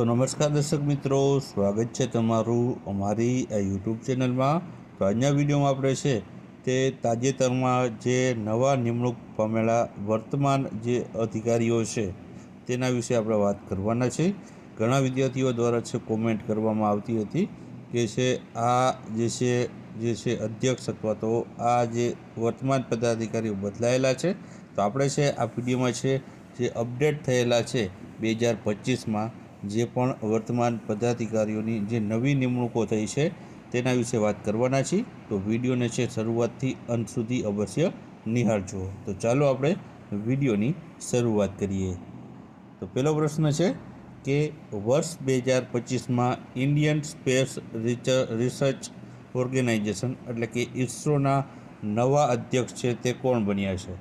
તો નમસ્કાર દર્શક મિત્રો, સ્વાગત છે તમારું અમારી આ યુટ્યુબ ચેનલમાં. તો આજના વિડીયોમાં આપણે છે તે તાજેતરમાં જે નવા નિમણૂક પામેલા વર્તમાન જે અધિકારીઓ છે તેના વિશે આપણે વાત કરવાના છે. ઘણા વિદ્યાર્થીઓ દ્વારા છે કોમેન્ટ કરવામાં આવતી હતી કે છે આ જે છે જે છે અધ્યક્ષ અથવા તો આ જે વર્તમાન પદાધિકારીઓ બદલાયેલા છે. તો આપણે છે આ વિડીયોમાં છે જે અપડેટ થયેલા છે બે હજાર પચીસમાં જે પણ વર્તમાન પદાધિકારીઓની જે નવી નિમણૂકો થઈ છે તેના વિશે વાત કરવાના છીએ. તો વિડીયોને છે શરૂઆતથી અંત સુધી અવશ્ય નિહાળજો. તો ચાલો આપણે વિડીયોની શરૂઆત કરીએ. તો પહેલો પ્રશ્ન છે કે વર્ષ બે હજાર પચીસમાં ઇન્ડિયન સ્પેસ રિસર્ચ ઓર્ગેનાઇઝેશન એટલે કે ઇસરોના નવા અધ્યક્ષ છે તે કોણ બન્યા છે?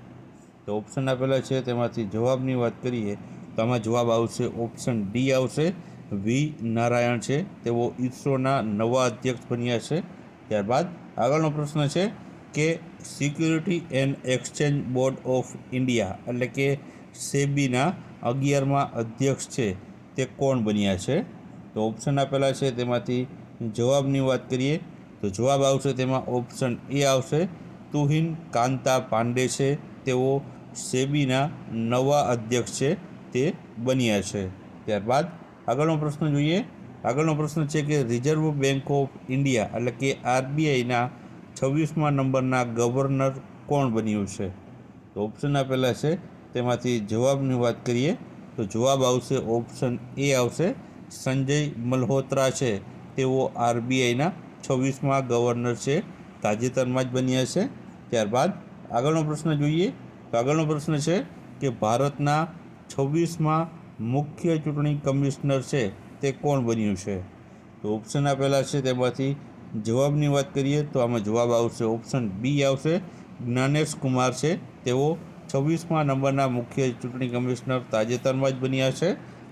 તો ઓપ્શન આપેલા છે તેમાંથી જવાબની વાત કરીએ તો જવાબ આવશે ઓપ્શન ડી આવશે. વી નારાયણ છે. તેઓ ઇસરોના નવા અધ્યક્ષ બન્યા છે. ત્યારબાદ આગળનો પ્રશ્ન છે કે security and exchange board of India એટલે કે સેબીના અગિયારમાં અધ્યક્ષ છે તે કોણ બન્યા છે? તો ઓપ્શન આપેલા છે. તેમાંથી જવાબની વાત કરીએ તો જવાબ આવશે તેમાં ઓપ્શન એ આવશે. તુહિન કાંતા પાંડે છે. તેઓ સેબીના નવા અધ્યક્ષ છે. તે બન્યા છે. ત્યારબાદ આગળનો પ્રશ્ન જોઈએ. આગળનો પ્રશ્ન છે કે રિઝર્વ બેંક ઓફ ઇન્ડિયા એટલે કે આરબીઆઈના છવ્વીસમા નંબરના ગવર્નર કોણ બન્યું છે? તો ઓપ્શન આપેલા છે. તેમાંથી જવાબની વાત કરીએ તો જવાબ આવશે ઓપ્શન એ આવશે. સંજય મલ્હોત્રા છે. તેઓ આરબીઆઈના છવ્વીસમાં ગવર્નર છે. તાજેતરમાં જ બન્યા છે. ત્યારબાદ આગળનો પ્રશ્ન જોઈએ. તો આગળનો પ્રશ્ન છે કે ભારતના છવ્વીસમાં મુખ્ય ચૂંટણી કમિશનર છે, તે કોણ બન્યું છે? તો ઓપ્શન આપેલા છે તેમાંથી જવાબની વાત કરીએ તો આમાં જવાબ આવશે ઓપ્શન બી આવશે. જ્ઞાનેશ કુમાર છે, તેઓ છવ્વીસમાં નંબરના મુખ્ય ચૂંટણી કમિશનર તાજેતરમાં જ બન્યા છે.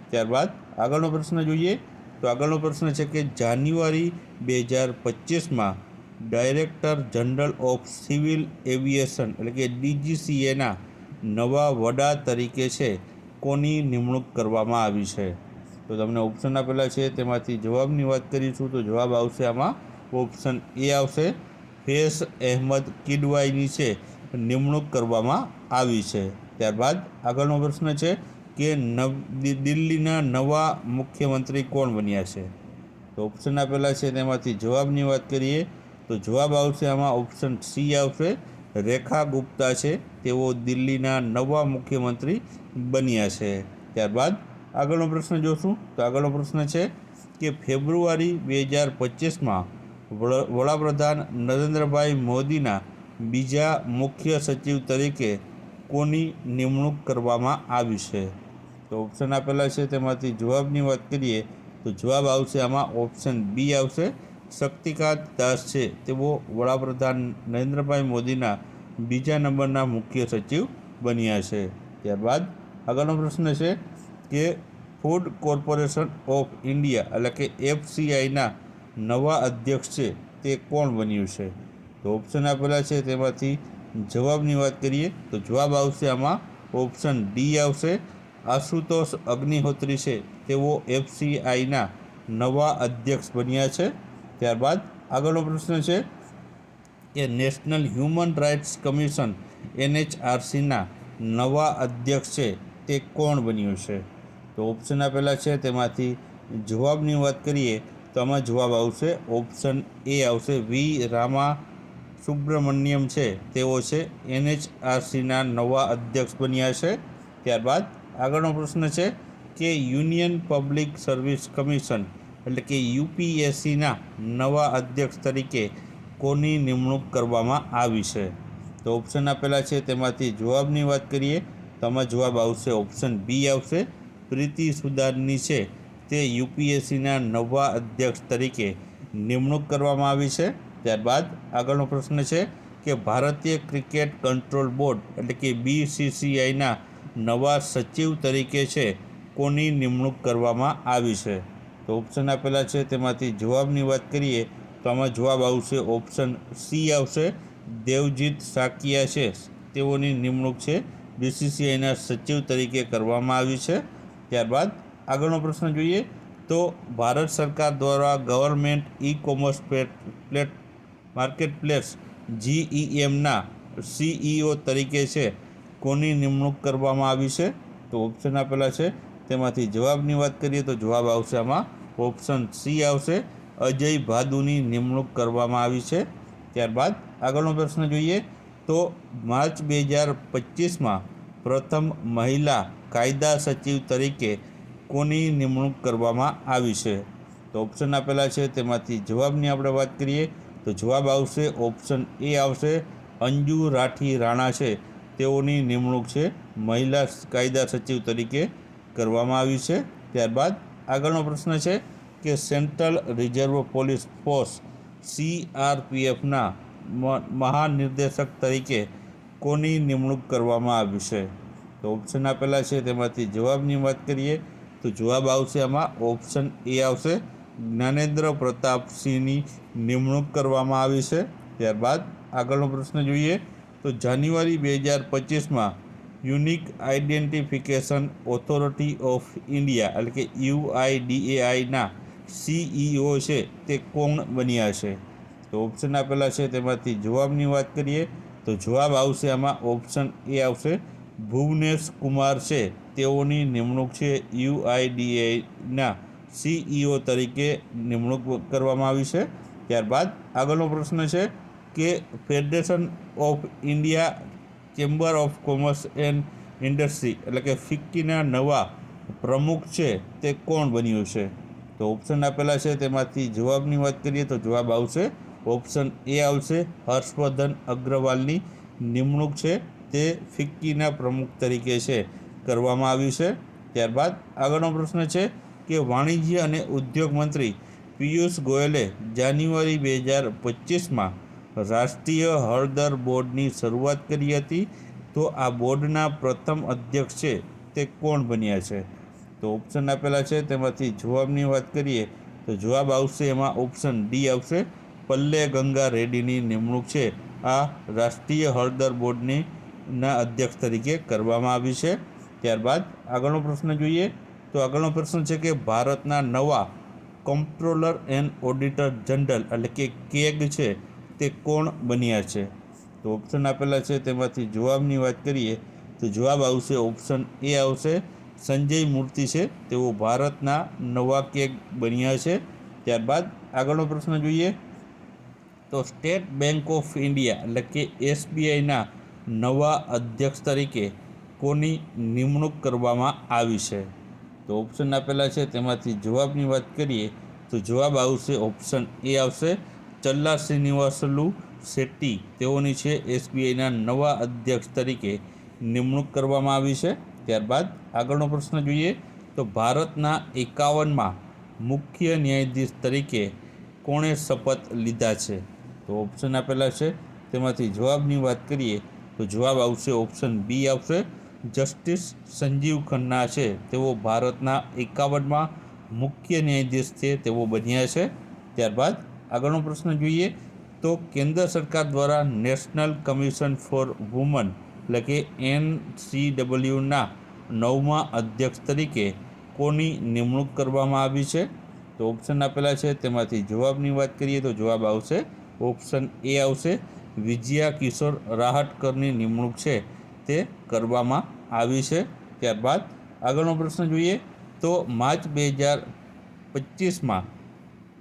ત્યારબાદ આગળનો પ્રશ્ન જોઈએ તો આગળનો પ્રશ્ન છે કે જાન્યુઆરી બે હજાર પચીસમાં director general of civil aviation એટલે કે ડીજીસીએના નવા વડા તરીકે છે કોની નિમણૂક કરવામાં આવી છે. તો તમને ઓપ્શન આપેલા છે, તેમાંથી જવાબની વાત કરીશું તો જવાબ આવશે આમાં. ઓપ્શન એ આવશે ફેસ અહેમદ કિડવાઈની છે, નિમણૂક કરવામાં આવી છે. ત્યારબાદ આગળનો પ્રશ્ન છે કે નવ, દિલ્હીના નવા મુખ્યમંત્રી કોણ બન્યા છે? તો ઓપ્શન આપેલા છે તેમાંથી જવાબની વાત કરીએ તો જવાબ આવશે આમાં ઓપ્શન સી આવશે રેખા ગુપ્તા છે. તેઓ દિલ્હીના નવા મુખ્યમંત્રી બન્યા છે. ત્યારબાદ આગળનો પ્રશ્ન જોશું. તો આગળનો પ્રશ્ન છે કે ફેબ્રુઆરી બે હજાર પચીસમાં વડાપ્રધાન નરેન્દ્રભાઈ મોદીના બીજા મુખ્ય સચિવ તરીકે કોની નિમણૂક કરવામાં આવી છે? તો ઓપ્શન આપેલા છે. તેમાંથી જવાબની વાત કરીએ તો જવાબ આવશે આમાં ઓપ્શન બી આવશે. શક્તિકાંત દાસ છે. તેઓ વડાપ્રધાન નરેન્દ્રભાઈ મોદીના બીજા નંબરના મુખ્ય સચિવ બન્યા છે. ત્યારબાદ આગળનો પ્રશ્ન છે કે ફૂડ કોર્પોરેશન ઓફ ઇન્ડિયા એટલે કે એફસીઆઈના નવા અધ્યક્ષ છે તે કોણ બન્યું છે? તો ઓપ્શન આપેલા છે. તેમાંથી જવાબની વાત કરીએ તો જવાબ આવશે આમાં. ઓપ્શન ડી આવશે. આશુતોષ અગ્નિહોત્રી છે. તેઓ એફસીઆઈના નવા અધ્યક્ષ બન્યા છે. ત્યારબાદ આગળનો પ્રશ્ન છે કે નેશનલ હ્યુમન રાઇટ્સ કમિશન એનએચઆરસીના નવા અધ્યક્ષ છે તે કોણ બન્યું છે? તો ઓપ્શન આપેલા છે, તેમાંથી જવાબની વાત કરીએ તો આમાં જવાબ આવશે ઓપ્શન એ આવશે. વી. રામા સુબ્રમણ્યમ છે, તેઓ છે એનએચઆરસીના નવા અધ્યક્ષ બન્યા છે. ત્યારબાદ આગળનો પ્રશ્ન છે કે યુનિયન પબ્લિક સર્વિસ કમિશન એટલે કે યુપીએસસીના નવા અધ્યક્ષ તરીકે કોની નિમણૂક કરવામાં આવી છે? તો ઓપ્શન આપેલા છે, તેમાંથી જવાબની વાત કરીએ, તો આમાં જવાબ આવશે ઓપ્શન બી આવશે. પ્રીતિ સુદાનની છે, તે યુપીએસસીના નવા અધ્યક્ષ તરીકે નિમણૂક કરવામાં આવી છે. ત્યારબાદ આગળનો પ્રશ્ન છે કે ભારતીય ક્રિકેટ કંટ્રોલ બોર્ડ, એટલે કે બીસીસીઆઈના નવા સચિવ તરીકે છે, કોની નિમણૂક કરવામાં આવી છે? તો ઓપ્શન આપેલા છે. તેમાંથી જવાબની વાત કરીએ, તો આમાં જવાબ આવશે ઓપ્શન સી આવશે. દેવજીત સાકિયા છે. તેઓની નિમણૂક છે. બીસીસીઆઈના સચિવ તરીકે કરવામાં આવી છે. ત્યારબાદ આગળનો પ્રશ્ન જોઈએ, તો ભારત સરકાર દ્વારા government e commerce plate marketplace જીઈએમના CEO તરીકે છે. કોની નિમણૂક કરવામાં આવી છે? તો ઓપ્શન આપેલા છે. તેમાંથી જવાબની વાત કરીએ, તો જવાબ આવશે આમાં ઓપ્શન સી આવશે. અજય ભાદુની નિમણૂક કરવામાં આવી છે. ત્યારબાદ આગળનો પ્રશ્ન જોઈએ તો માર્ચ બે હજાર પચીસમાં પ્રથમ મહિલા કાયદા સચિવ તરીકે કોની નિમણૂક કરવામાં આવી છે? તો ઓપ્શન આપેલા છે, તેમાંથી જવાબની આપણે વાત કરીએ તો જવાબ આવશે ઓપ્શન એ આવશે. અંજુ રાઠી રાણા છે, તેઓની નિમણૂક છે, મહિલા કાયદા સચિવ તરીકે કરવામાં આવી છે. ત્યારબાદ આગળનો પ્રશ્ન છે કે સેન્ટ્રલ રિઝર્વ પોલીસ ફોર્સ સીઆરપીએફના મહાનિર્દેશક તરીકે કોની નિમણૂક કરવામાં આવી છે? તો ઓપ્શન આપેલા છે, તેમાંથી જવાબની વાત કરીએ તો જવાબ આવશે આમાં. ઓપ્શન એ આવશે, જ્ઞાનેન્દ્ર પ્રતાપસિંહની નિમણૂક કરવામાં આવી છે. ત્યારબાદ આગળનો પ્રશ્ન જોઈએ તો જાન્યુઆરી બે હજાર પચીસમાં unique identification authority of India એટલે કે યુઆઈડીએઆઈના સીઈઓ છે તે કોણ બન્યા છે? તો ઓપ્શન આપેલા છે, તેમાંથી જવાબની વાત કરીએ તો જવાબ આવશે આમાં ઓપ્શન એ આવશે ભુવનેશ કુમાર છે, તેઓની નિમણૂક છે યુઆઈડીએના સીઈઓ તરીકે નિમણૂક કરવામાં આવી છે. ત્યારબાદ આગળનો પ્રશ્ન છે કે federation of India chamber of commerce and industry એટલે કે ફિક્કીના નવા પ્રમુખ છે તે કોણ બન્યું છે? તો ઓપ્શન આપેલા છે, તેમાંથી જવાબની વાત કરીએ તો જવાબ આવશે. ઓપ્શન એ આવશે, હર્ષવર્ધન અગ્રવાલની નિમણૂક છે, તે ફિક્કીના પ્રમુખ તરીકે છે, કરવામાં આવ્યું છે. ત્યારબાદ આગળનો પ્રશ્ન છે કે વાણિજ્ય અને ઉદ્યોગ મંત્રી પિયુષ ગોયલે જાન્યુઆરી બે હજાર પચીસમાં રાષ્ટ્રીય હળદર બોર્ડની શરૂઆત કરી હતી. તો આ બોર્ડના પ્રથમ અધ્યક્ષ છે તે કોણ બન્યા છે? તો ઓપ્શન આપેલા છે. તેમાંથી જવાબની વાત કરીએ તો જવાબ આવશે એમાં ઓપ્શન ડી આવશે. પલ્લે ગંગા રેડ્ડીની નિમણૂક છે. આ રાષ્ટ્રીય હળદર બોર્ડની ના અધ્યક્ષ તરીકે કરવામાં આવી છે. ત્યારબાદ આગળનો પ્રશ્ન જોઈએ તો આગળનો પ્રશ્ન છે કે ભારતના નવા કંટ્રોલર એન્ડ ઓડિટર જનરલ એટલે કે કેગ છે તે કોણ બન્યા છે? તો ઓપ્શન આપેલા છે. તેમાંથી જવાબની વાત કરીએ તો જવાબ આવશે ઓપ્શન એ આવશે, સંજય મૂર્તિ છે. તેઓ ભારતના નવા કેગ બન્યા છે. ત્યારબાદ આગળનો પ્રશ્ન જોઈએ તો સ્ટેટ બેંક ઓફ ઇન્ડિયા એટલે કે એસબીઆઈના નવા અધ્યક્ષ તરીકે કોની નિમણૂક કરવામાં આવી છે? તો ઓપ્શન આપેલા છે. તેમાંથી જવાબની વાત કરીએ તો જવાબ આવશે ઓપ્શન એ આવશે. ચલ્લા શ્રીનિવાસલુ શેટ્ટી તેઓની છે એસબીઆઈના નવા અધ્યક્ષ તરીકે નિમણૂક કરવામાં આવી છે. ત્યારબાદ આગળનો પ્રશ્ન જોઈએ તો ભારતના એકાવનમાં મુખ્ય ન્યાયાધીશ તરીકે કોણે શપથ લીધા છે? તો ઓપ્શન આપેલા છે. તેમાંથી જવાબની વાત કરીએ તો જવાબ આવશે ઓપ્શન બી આવશે. જસ્ટિસ સંજીવ ખન્ના છે. તેઓ ભારતના એકાવનમાં મુખ્ય ન્યાયાધીશ છે. તેઓ બન્યા છે. ત્યારબાદ આગળનો પ્રશ્ન જોઈએ તો કેન્દ્ર સરકાર દ્વારા નેશનલ કમિશન ફોર વુમન, એટલે કે એનસીડબલ્યુના નવમા અધ્યક્ષ તરીકે કોની નિમણૂક કરવામાં આવી છે? તો ઓપ્શન આપેલા છે, તેમાંથી જવાબની વાત કરીએ તો જવાબ આવશે ઓપ્શન એ આવશે, વિજયા કિશોર રાહટકરની નિમણૂક છે તે કરવામાં આવી છે. ત્યારબાદ આગળનો પ્રશ્ન જોઈએ તો માર્ચ બે હજાર પચીસમાં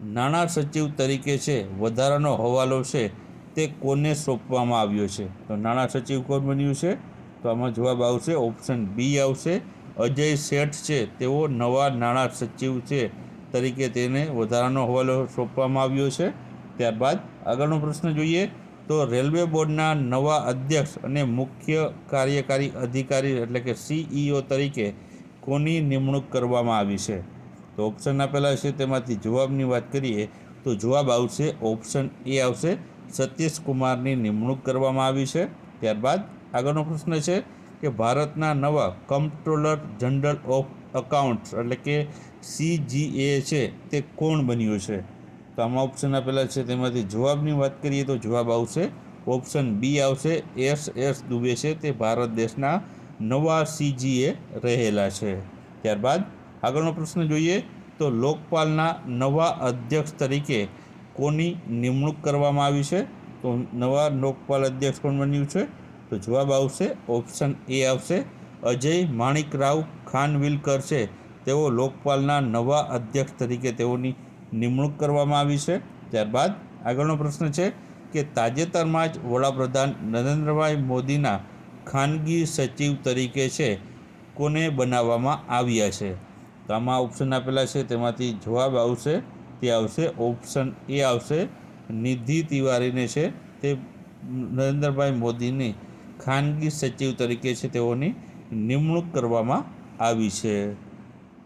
નાણાં સચિવ તરીકે છે, વધારાનો હવાલો છે, તે કોને સોંપવામાં આવ્યો છે? તો નાણાં સચિવ કોણ બન્યું છે? તો આમાં જવાબ આવશે, ઓપ્શન બી આવશે. અજય શેઠ છે, તેઓ નવા નાણાં સચિવ છે તરીકે તેને વધારાનો હવાલો સોંપવામાં આવ્યો છે. ત્યારબાદ આગળનો પ્રશ્ન જોઈએ, તો રેલવે બોર્ડના નવા અધ્યક્ષ અને મુખ્ય કાર્યકારી અધિકારી એટલે કે સીઈઓ તરીકે કોની નિમણૂક કરવામાં આવી છે? તો ઓપ્શન આપેલા છે તેમાંથી જવાબની વાત કરીએ, તો જવાબ આવશે ઓપ્શન એ આવશે, સતીશ કુમારની નિમણૂક કરવામાં આવી છે. ત્યારબાદ આગળનો પ્રશ્ન છે કે ભારતના નવા કમ્પ્ટ્રોલર જનરલ ઓફ અકાઉન્ટ્સ એટલે કે સીજીએ છે, તે કોણ બન્યું છે? તો આમાં ઓપ્શન આપેલા છે, તેમાંથી જવાબની વાત કરીએ તો જવાબ આવશે ઓપ્શન બી આવશે, એસ એસ દુબે છે, તે ભારત દેશના નવા સીજીએ રહેલા છે. ત્યારબાદ આગળનો પ્રશ્ન જોઈએ તો લોકપાલના નવા અધ્યક્ષ તરીકે કોની નિમણૂક કરવામાં આવી છે? તો નવા લોકપાલ અધ્યક્ષ કોણ બન્યું છે? તો જવાબ આવશે, ઓપ્શન એ આવશે, અજય માણિકરાવ ખાનવિલકર છે. તેઓ લોકપાલના નવા અધ્યક્ષ તરીકે તેઓની નિમણૂક કરવામાં આવી છે. ત્યારબાદ આગળનો પ્રશ્ન છે કે તાજેતરમાં જ વડાપ્રધાન નરેન્દ્રભાઈ મોદીના ખાનગી સચિવ તરીકે છે. કોને બનાવવામાં આવ્યા છે? તો આમાં ઓપ્શન આપેલા છે, તેમાંથી જવાબ આવશે, તે આવશે ઓપ્શન એ આવશે, નિધિ તિવારીને છે, તે નરેન્દ્રભાઈ મોદીની ખાનગી સચિવ તરીકે છે, તેઓની નિમણૂક કરવામાં આવી છે.